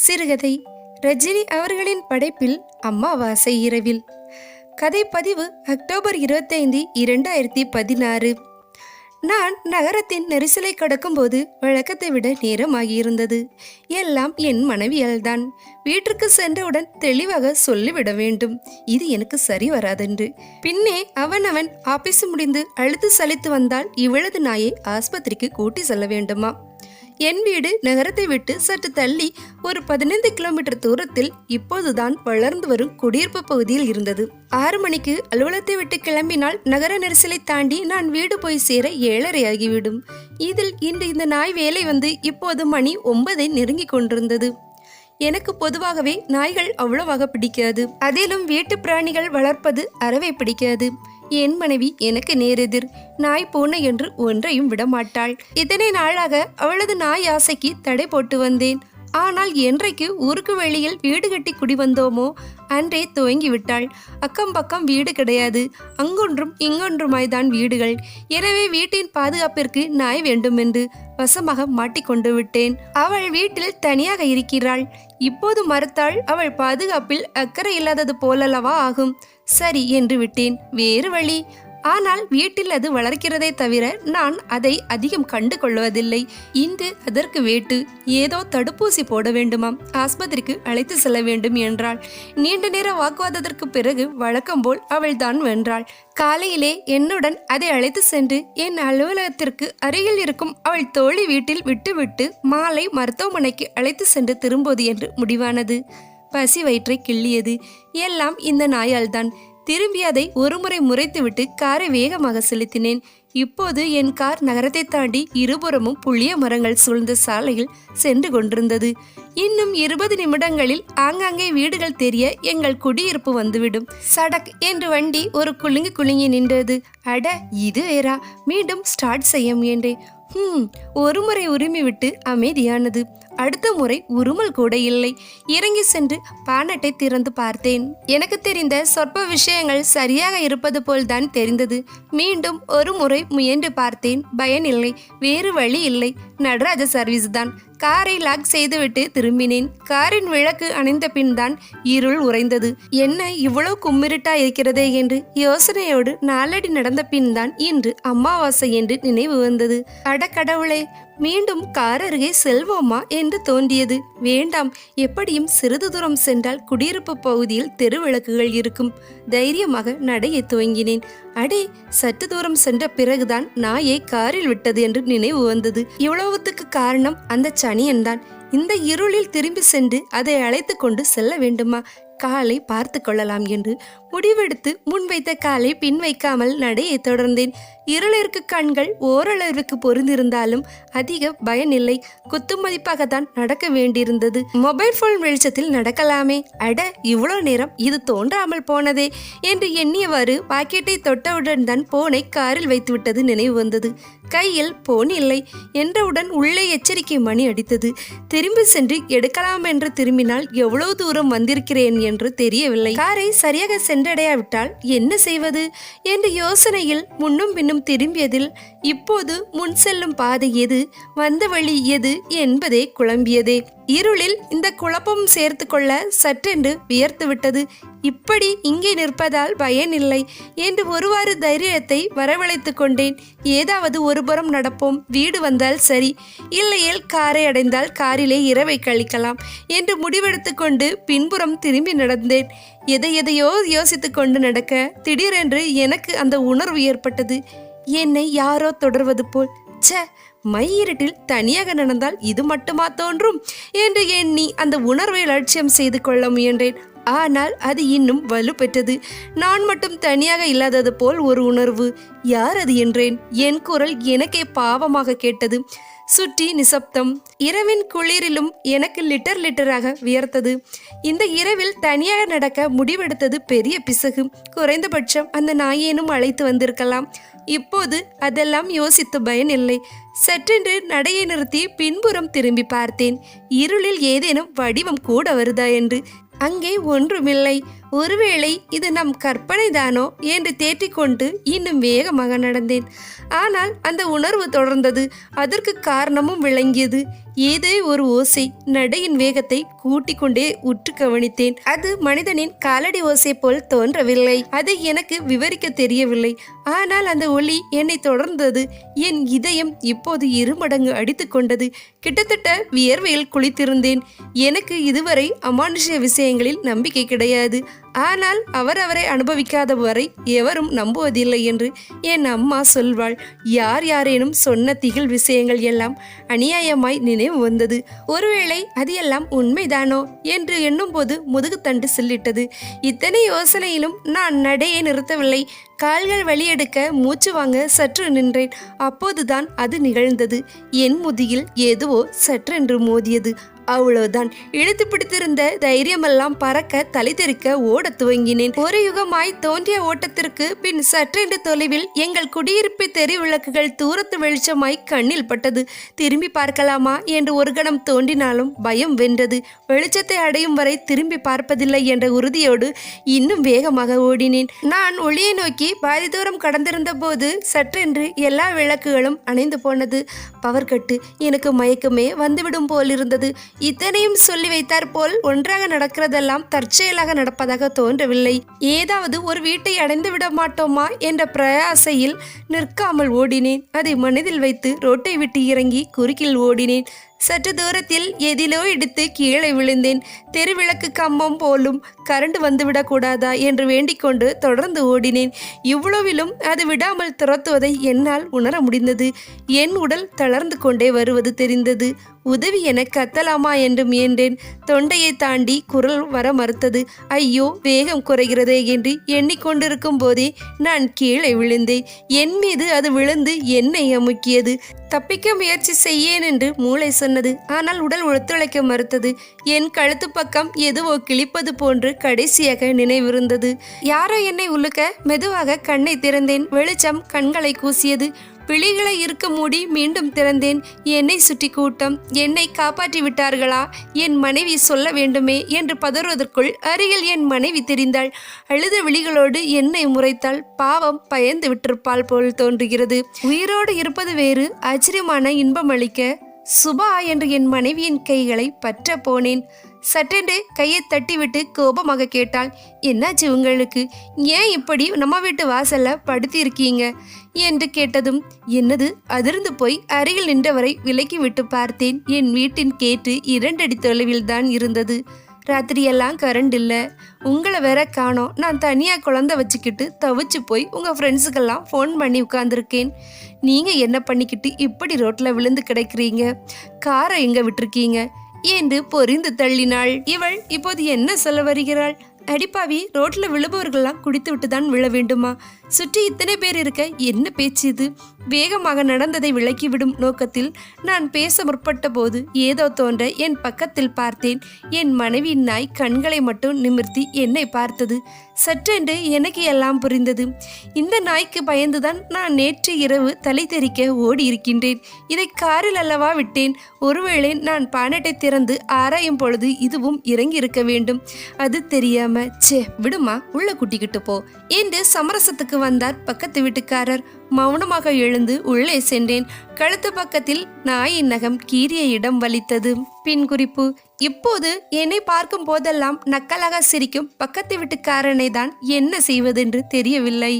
சிறுகதை ரஜினி அவர்களின் படைப்பில் அம்மாவாசை இரவில். கதை பதிவு அக்டோபர் இருபத்தைந்து இரண்டாயிரத்தி பதினாறு. நான் நகரத்தின் நெரிசலை கடக்கும்போது வழக்கத்தை விட நேரமாகியிருந்தது. எல்லாம் என் மனைவியால்தான். வீட்டிற்கு சென்றவுடன் தெளிவாக சொல்லிவிட வேண்டும். இது எனக்கு சரி வராதென்று. பின்னே அவன் அவன் ஆபீஸ் முடிந்து அழுத்து சலித்து வந்தால் இவளது நாயை ஆஸ்பத்திரிக்கு கூட்டி செல்ல வேண்டுமா? என் வீடு நகரத்தை விட்டு சற்று தள்ளி ஒரு பதினைந்து கிலோமீட்டர் தூரத்தில் இப்போதுதான் வளர்ந்து வரும் குடியிருப்பு பகுதியில் இருந்தது. ஆறு மணிக்கு அலுவலகத்தை விட்டு கிளம்பினால் நகர நெரிசலை தாண்டி நான் வீடு போய் சேர ஏழரை ஆகிவிடும் இதில் இன்று இந்த நாய் வேலை வந்து இப்போது மணி ஒன்பதை நெருங்கி கொண்டிருந்தது. எனக்கு பொதுவாகவே நாய்கள் அவ்வளவாக பிடிக்காது. அதிலும் வீட்டு பிராணிகள் வளர்ப்பது அறவே பிடிக்காது. என் மனைவி எனக்கு நேரெதிர். நாய் பூனை என்று ஒன்றையும் விடமாட்டாள். இத்தனை நாளாக அவளது நாய் ஆசைக்கு தடை போட்டு வந்தேன். ஆனால் என்றைக்கு ஊருக்கு வெளியில் வீடு கட்டி குடி வந்தோமோ? அன்றே துவங்கி விட்டாள் அக்கம் பக்கம் வீடு கிடையாது. அங்கொன்றும் இங்கொன்றுமாய்தான் வீடுகள். எனவே வீட்டின் பாதுகாப்பிற்கு நாய் வேண்டுமென்று வசமாக மாட்டிக்கொண்டு விட்டேன். அவள் வீட்டில் தனியாக இருக்கிறாள். இப்போது மறுத்தாள் அவள் பாதுகாப்பில் அக்கறை இல்லாதது போலல்லவா ஆகும்? சரி என்று விட்டேன். வேறு வழி. ஆனால் வீட்டில் அது வளர்க்கிறதை தவிர நான் அதை அதிகம் கண்டு கொள்வதில்லை. இன்று அதற்கு வேட்டு ஏதோ தடுப்பூசி போட வேண்டுமாம். ஆஸ்பத்திரிக்கு அழைத்து செல்ல வேண்டும் என்றாள். நீண்ட நேர வாக்குவாதத்திற்கு பிறகு வழக்கம் போல் அவள் தான் வென்றாள். காலையிலே என்னுடன் அதை அழைத்து சென்று என் அலுவலகத்திற்கு அருகில் இருக்கும் அவள் தோழி வீட்டில் விட்டுவிட்டு மாலை மருத்துவமனைக்கு அழைத்து சென்று திரும்புவது என்று முடிவானது. பசி வயிற்றை கிள்ளியது. எல்லாம் இந்த நாயால்தான் திரும்பி அதை ஒருமுறை முறைத்துவிட்டு காரை வேகமாக செலுத்தினேன். இப்போது என் கார் நகரத்தை தாண்டி இருபுறமும் புளிய மரங்கள் சூழ்ந்த சாலையில் சென்று கொண்டிருந்தது. இன்னும் இருபது நிமிடங்களில் ஆங்காங்கே வீடுகள் தெரிய எங்கள் குடியிருப்பு வந்துவிடும். சடக் என்று வண்டி ஒரு குலுங்கி குலுங்கி நின்றது. அட இது வேறா. மீண்டும் ஸ்டார்ட் செய்ய முயன்றேன். ஹம் ஒரு முறை உரிமை விட்டு அமைதியானது. அடுத்த முறை உருமல் கூட இல்லை. இறங்கி சென்று பானட்டை திறந்து பார்த்தேன். எனக்கு தெரிந்த சொற்ப விஷயங்கள் சரியாக இருப்பது போல்தான் தெரிந்தது. மீண்டும் ஒரு முறை முயன்று பார்த்தேன். பயனில்லை. வேறு வழி இல்லை. நடராஜ சர்வீஸ் தான். காரை லாக் செய்துவிட்டு திரும்பினேன். காரின் விளக்கு அணைந்த பின் தான் இருள் உறைந்தது. என்ன இவ்வளவு கும்மிருட்டா இருக்கிறதே? என்று யோசனையோடு நாளடி நடந்த பின் தான் இன்று அமாவாசை என்று நினைவு வந்தது. அட கடவுளே மீண்டும் கார் அருகே செல்வோமா என்று தோன்றியது. வேண்டாம் எப்படியும் சிறிது தூரம் சென்றால் குடியிருப்பு பகுதியில் தெருவிளக்குகள் இருக்கும். தைரியமாக நடையை துவங்கினேன். அடே சற்று தூரம் சென்ற பிறகுதான் நாயை காரில் விட்டது என்று நினைவு வந்தது. இவ்வளவுத்துக்கு காரணம் அந்த சனியன்தான். இந்த இருளில் திரும்பி சென்று அதை அழைத்து கொண்டு செல்ல வேண்டுமா? காலை பார்த்து கொள்ளலாம் என்று முடிவெடுத்து முன்வைத்த காலை பின் வைக்காமல் நடையை தொடர்ந்தேன். இருளிற்கு கண்கள் ஓரளவிற்கு பொருந்திருந்தாலும் அதிக பயனில்லை. குத்து மதிப்பாகத்தான் நடக்க வேண்டியிருந்தது. மொபைல் போன் வெளிச்சத்தில் நடக்கலாமே. அட இவ்வளோ நேரம் இது தோன்றாமல் போனதே என்று எண்ணியவாறு பாக்கெட்டை தொட்டவுடன் தான் போனை காரில் வைத்துவிட்டது நினைவு வந்தது. கையில் போன் இல்லை என்றவுடன் உள்ளே எச்சரிக்கை மணி அடித்தது. திரும்பி சென்று எடுக்கலாம் என்று திரும்பினால் எவ்வளவு தூரம் வந்திருக்கிறேன் என்று தெரியவில்லை. காரை சரியாக சென்றடையாவிட்டால் என்ன செய்வது? என்ற யோசனையில் முன்னும் பின்னும் திரும்பியதில் இப்போது முன் செல்லும் பாதை எது? வந்த வழி எது? என்பதே குழம்பியது. இருளில் இந்த குழப்பம் சேர்த்து கொள்ள சற்றென்று வியர்த்து விட்டது இப்படி இங்கே நிற்பதால் பயனில்லை என்று ஒருவாறு தைரியத்தை வரவழைத்து கொண்டேன். ஏதாவது ஒருபுறம் நடப்போம். வீடு வந்தால் சரி. இல்லையேல் காரை அடைந்தால் காரிலே இரவை கழிக்கலாம் என்று முடிவெடுத்து கொண்டு பின்புறம் திரும்பி நடந்தேன். எதை எதையோ யோசித்து கொண்டு நடக்க திடீரென்று எனக்கு அந்த உணர்வு ஏற்பட்டது. என்னை யாரோ தொடர்வது போல். ச்சே மையிருட்டில் தனியாக நடந்தால் இது மட்டுமா தோன்றும்? என்று எண்ணி அந்த உணர்வை லட்சியம் செய்து கொள்ள முயன்றேன். ஆனால் அது இன்னும் வலுப்பெற்றது. நான் மட்டும் தனியாக இல்லாதது போல் ஒரு உணர்வு. யார் அது என்றேன்? என் குரல் எனக்கே பாவமாக கேட்டது. சுற்றி நிசப்தம். இரவின் குளிரிலும் எனக்கு லிட்டர் லிட்டராக வியர்த்தது. இந்த இரவில் தனியாக நடக்க முடிவெடுத்தது பெரிய பிசகு. குறைந்தபட்சம் அந்த நாயேனும் அழைத்து வந்திருக்கலாம். இப்போது அதெல்லாம் யோசித்து பயனில்லை சற்றென்று நடையை நிறுத்தி பின்புறம் திரும்பி பார்த்தேன். இருளில் ஏதேனும் வடிவம் கூட வருதா என்று. அங்கே ஒன்றுமில்லை. ஒருவேளை இது நம் கற்பனைதானோ என்று தேற்றிக்கொண்டு இன்னும் வேகமாக நடந்தேன். ஆனால் அந்த உணர்வு தொடர்ந்தது. அதற்கு காரணமும் விளங்கியது. ஏதோ ஒரு ஓசை நடையின் வேகத்தை கூட்டிக் கொண்டே உற்று கவனித்தேன். அது மனிதனின் காலடி ஓசை போல் தோன்றவில்லை. அதை எனக்கு விவரிக்க தெரியவில்லை. ஆனால் அந்த ஒளி என்னை தொடர்ந்தது. என் இதயம் இப்போது இருமடங்கு அடித்து கொண்டது. கிட்டத்தட்ட வியர்வையில் குளித்திருந்தேன். எனக்கு இதுவரை அமானுஷ்ய விஷயங்களில் நம்பிக்கை கிடையாது. ஆனால் அவர் அவரை அனுபவிக்காத வரை எவரும் நம்புவதில்லை என்று என் அம்மா சொல்வாள். யார் யாரேனும் சொன்ன திகில் விஷயங்கள் எல்லாம் அநியாயமாய் நினைவு வந்தது. ஒருவேளை அது எல்லாம் உண்மைதானோ என்று எண்ணும்போது முதுகுத்தண்டு சில்லிட்டது. இத்தனை யோசனையிலும் நான் நடையை நிறுத்தவில்லை. கால்கள் வழியெடுக்க மூச்சு வாங்க சற்று நின்றேன். அப்போதுதான் அது நிகழ்ந்தது. என் முதுகில் எதுவோ சற்றென்று மோதியது. அவ்வளவுதான். இழுத்து பிடித்திருந்த தைரியமெல்லாம் பறக்க தலை தெறிக்க ஓடத் துவங்கினேன். ஒரு யுகமாய் தோன்றிய ஓட்டத்திற்கு பின் சற்றென்று தொலைவில் எங்கள் குடியிருப்பு தெரு விளக்குகள் தூரத்து வெளிச்சமாய் கண்ணில் பட்டது. திரும்பி பார்க்கலாமா என்று ஒரு கணம் தோன்றினாலும் பயம் வென்றது. வெளிச்சத்தை அடையும் வரை திரும்பி பார்ப்பதில்லை என்ற உறுதியோடு இன்னும் வேகமாக ஓடினேன். நான் ஒளியை நோக்கி பாதி தூரம் கடந்திருந்த போது சற்றென்று எல்லா விளக்குகளும் அணைந்து போனது. பவர் கட்டு எனக்கு மயக்கமே வந்துவிடும் போல் இருந்தது இத்தனையும் சொல்லி வைத்தார் போல் ஒன்றாக நடக்கிறதெல்லாம் தற்செயலாக நடப்பதாக தோன்றவில்லை. ஏதாவது ஒரு வீட்டை அடைந்து விட மாட்டோமா என்ற பிரயாசையில் நிற்காமல் ஓடினேன். அதை மனதில் வைத்து ரோட்டை விட்டு இறங்கி குறுக்கில் ஓடினேன். சற்று தூரத்தில் எதிலோ இடித்து கீழே விழுந்தேன். தெருவிளக்கு கம்பம் போலும் கரண்ட் வந்துவிடக்கூடாதா என்று வேண்டிக்கொண்டு தொடர்ந்து ஓடினேன். இவ்வளவிலும் அது விடாமல் துரத்துவதை என்னால் உணர முடிந்தது. என் உடல் தளர்ந்து கொண்டே வருவது தெரிந்தது. உதவி என கத்தலாமா என்று முயன்றேன். தொண்டையை தாண்டி குரல் வர மறுத்தது ஐயோ வேகம் குறைகிறதே என்று எண்ணிக்கொண்டிருக்கும் போதே நான் கீழே விழுந்தேன். என் மீது அது விழுந்து என்னை அமுக்கியது. தப்பிக்க முயற்சி செய்யேன் என்று மூளை சொன்னது ஆனால் உடல் ஒத்துழைக்க மறுத்தது. என் கழுத்து பக்கம் எதுவோ கிழிப்பது போன்று கடைசியாக நினைவிருந்தது. யாரோ என்னை உலுக்க மெதுவாக கண்ணை திறந்தேன். வெளிச்சம் கண்களை கூசியது. விழிகளை இருக்க மூடி மீண்டும் திறந்தேன். என்னை சுற்றி கூட்டம் என்னை காப்பாற்றி விட்டார்களா? என் மனைவி சொல்ல வேண்டுமே என்று பதறுவதற்குள் அருகில் என் மனைவி தெரிந்தாள். அழுத விழிகளோடு என்னை முறைத்தால் பாவம் பயந்து விட்டிருப்பாள் போல் தோன்றுகிறது. உயிரோடு இருப்பது வேறு ஆச்சரியமான இன்பம் அளிக்க சுபா என்று என் மனைவியின் கைகளை பற்ற போனேன். சட்டென்று கையை தட்டிவிட்டு கோபமாக கேட்டாள். என்னாச்சு உங்களுக்கு? ஏன் இப்படி நம்ம வீட்டு வாசல்ல படுத்தி இருக்கீங்க என்று கேட்டதும் என்னது? அதிர்ந்து போய் அருகில் நின்றவரை விலக்கி விட்டு பார்த்தேன். என் வீட்டின் கேட்டு இரண்டடி தொலைவில் தான் இருந்தது. ராத்திரியெல்லாம் கரண்ட் இல்லை. உங்களை வேற காணோம். நான் தனியாக குழந்தை வச்சுக்கிட்டு தவிச்சு போய் உங்கள் ஃப்ரெண்ட்ஸுக்கெல்லாம் ஃபோன் பண்ணி உட்காந்துருக்கேன் நீங்கள் என்ன பண்ணிக்கிட்டு இப்படி ரோட்டில் விழுந்து கிடைக்கிறீங்க? காரை எங்கே விட்டிருக்கீங்க? என்று பொரிந்து தள்ளினாள். இவள் இப்போது என்ன சொல்ல வருகிறாள்? அடிப்பாவி ரோட்ல விழுபவர்கள்லாம் குடித்து விட்டு தான் விழ வேண்டுமா? சுற்றி இத்தனை பேர் இருக்க என்ன பேச்சு இது? வேகமாக நடந்ததை விளக்கிவிடும் நோக்கத்தில் நான் பேச முற்பட்ட போது ஏதோ தோன்ற என் பக்கத்தில் பார்த்தேன். என் மனைவி நாய் கண்களை மட்டும் நிமிர்த்தி என்னை பார்த்தது. சற்றென்று எனக்கு எல்லாம் புரிந்தது. இந்த நாய்க்கு பயந்துதான் நான் நேற்று இரவு தலை தெறிக்க ஓடி இருக்கின்றேன் இதை காரில் அல்லவா விட்டேன். ஒருவேளை நான் பானட்டை திறந்து ஆராயும் பொழுது இதுவும் இறங்கி இருக்க வேண்டும். அது தெரியாம சே விடுமா உள்ள கூட்டிக்கிட்டு போ. என்று சமரசத்துக்கு வந்தார் பக்கத்து வீட்டுக்காரர். மௌனமாக எழுந்து உள்ளே சென்றேன். கழுத்து பக்கத்தில் நாயின் நகம் கீறிய இடம் வலித்தது. பின் குறிப்பு இப்போது என்னை பார்க்கும் போதெல்லாம் நக்கலாக சிரிக்கும் பக்கத்து வீட்டுக்காரனை தான் என்ன செய்வதென்று தெரியவில்லை.